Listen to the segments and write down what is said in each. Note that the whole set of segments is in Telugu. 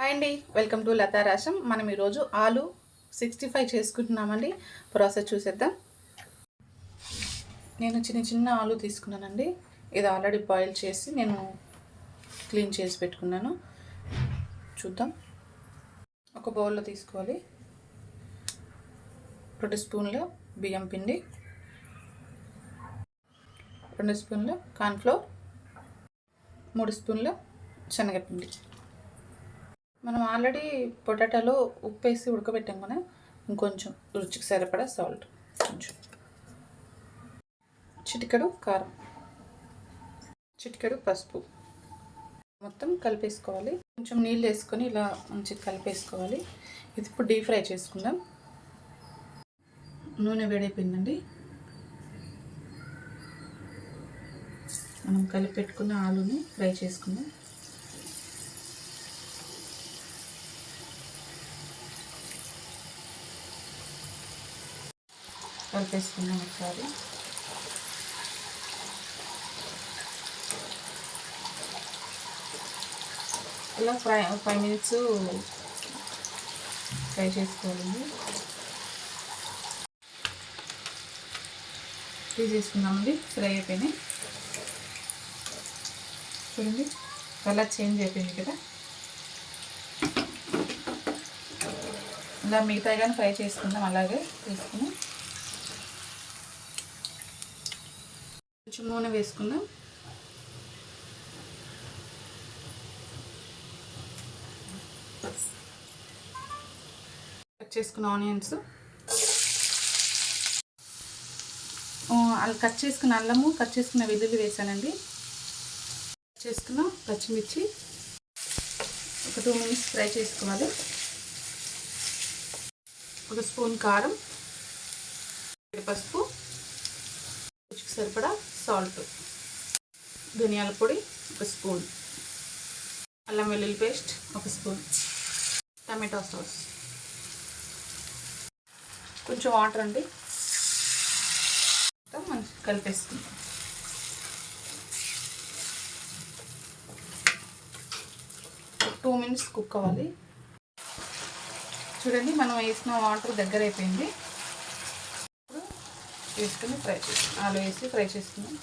హాయ్ అండి వెల్కమ్ టు లతా రాసం మనం ఈరోజు ఆలు సిక్స్టీ ఫైవ్ చేసుకుంటున్నామండి. ప్రాసెస్ చూసేద్దాం. నేను చిన్న చిన్న ఆలు తీసుకున్నానండి. ఇది ఆల్రెడీ బాయిల్ చేసి నేను క్లీన్ చేసి పెట్టుకున్నాను. చూద్దాం. ఒక బౌల్లో తీసుకోవాలి. రెండు స్పూన్ల బియ్యం పిండి. రెండు స్పూన్ల కార్న్ఫ్లోర్ మూడు స్పూన్ల శనగపిండి. మనం ఆల్రెడీ పొటాటోలో ఉప్పు వేసి ఉడకబెట్టాం కదా ఇంకొంచెం రుచికి సరిపడా సాల్ట్ కొంచెం. చిటికెడు కారం. చిటికెడు పసుపు. మొత్తం కలిపేసుకోవాలి. కొంచెం నీళ్ళు వేసుకొని ఇలా మంచిగా కలిపేసుకోవాలి. ఇది ఇప్పుడు డీప్ ఫ్రై చేసుకుందాం. నూనె వేడైపోయిందండి. మనం కలిపి పెట్టుకున్న ఆలుని ఫ్రై చేసుకుందాం. కలిపేసుకున్నాం ఒకసారి. ఇలా ఫ్రై ఫైవ్ మినిట్స్ ఫ్రై చేసుకోవాలండి తీసేసుకుందామండి ఫ్రై అయిపోయినాయి. చూడండి కలర్ చేంజ్ అయిపోయింది కదా. ఇలా మిగతా కానీ ఫ్రై చేసుకుందాం అలాగే తీసుకుని కొంచెం నూనె వేసుకుందాం. కట్ చేసుకున్న ఆనియన్స్. అలా కట్ చేసుకున్న అల్లము కట్ చేసుకున్న వెల్లుల్లి వేసానండి. కట్ చేసుకున్న పచ్చిమిర్చి. ఒక టూ మినిట్స్ ఫ్రై చేసుకోవాలి. ఒక స్పూన్ కారం. పసుపు. సరిపడా సాల్ట్ ధనియాల పొడి ఒక స్పూన్. అల్లం వెల్లుల్లి పేస్ట్ ఒక స్పూన్. Tomato sauce. కొంచెం వాటర్ అండి. మంచి కలిపేసుకుంటాం టూ మినిట్స్ కుక్ అవ్వాలి. చూడండి మనం వేసిన వాటర్ దగ్గర అయిపోయింది వేసుకుని ఫ్రై చేసుకున్నాం ఆలు వేసి ఫ్రై చేసుకున్నాం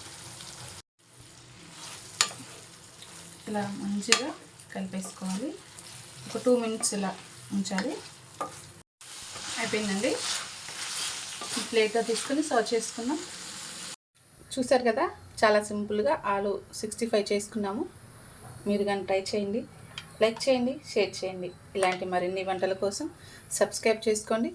ఇలా మంచిగా కలిపేసుకోవాలి. ఒక టూ మినిట్స్ ఇలా ఉంచాలి. అయిపోయిందండి. ప్లేట్గా తీసుకుని సర్వ్ చేసుకున్నాం చూసారు కదా చాలా సింపుల్గా ఆలు సిక్స్టీ ఫైవ్ చేసుకున్నాము. మీరు కానీ ట్రై చేయండి. లైక్ చేయండి షేర్ చేయండి. ఇలాంటి మరిన్ని వంటల కోసం సబ్స్క్రైబ్ చేసుకోండి.